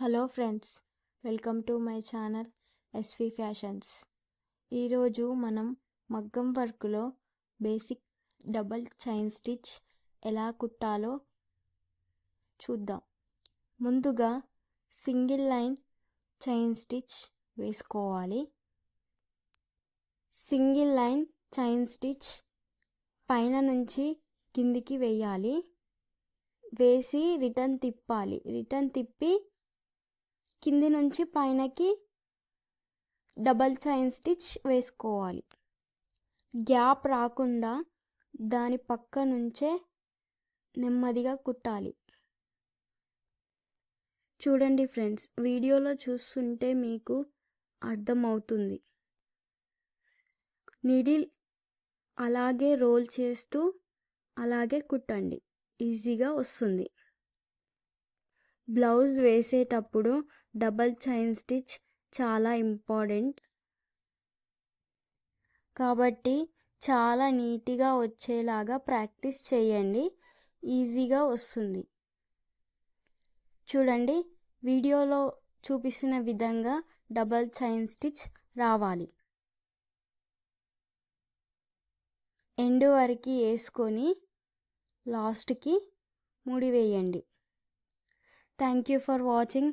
Hello friends welcome to my channel SV fashions. ఈరోజు మనం మగ్గం వర్క్లో బేసిక్ డబల్ చైన్ స్టిచ్ ఎలా కుట్టాలో చూద్దాం. ముందుగా సింగిల్ లైన్ చైన్ స్టిచ్ వేసుకోవాలి. సింగిల్ లైన్ చైన్ స్టిచ్ పైన నుంచి కిందికి వేయాలి. వేసి రిటర్న్ తిప్పాలి. రిటర్న్ తిప్పి కింది నుంచి పైనకి డబల్ చైన్ స్టిచ్ వేసుకోవాలి. గ్యాప్ రాకుండా దాని పక్క నుంచే నెమ్మదిగా కుట్టాలి. చూడండి ఫ్రెండ్స్ వీడియోలో చూస్తుంటే మీకు అర్థమవుతుంది. నిడిల్ అలాగే రోల్ చేస్తూ అలాగే కుట్టండి. ఈజీగా వస్తుంది. బ్లౌజ్ వేసేటప్పుడు డబల్ చైన్ స్టిచ్ చాలా ఇంపార్టెంట్. కాబట్టి చాలా నీట్గా వచ్చేలాగా ప్రాక్టీస్ చేయండి. ఈజీగా వస్తుంది. చూడండి వీడియోలో చూపిస్తున్న విధంగా డబల్ చైన్ స్టిచ్ రావాలి. ఎండ్ వరకు వేసుకొని లాస్ట్కి ముడి వేయండి. Thank you for watching.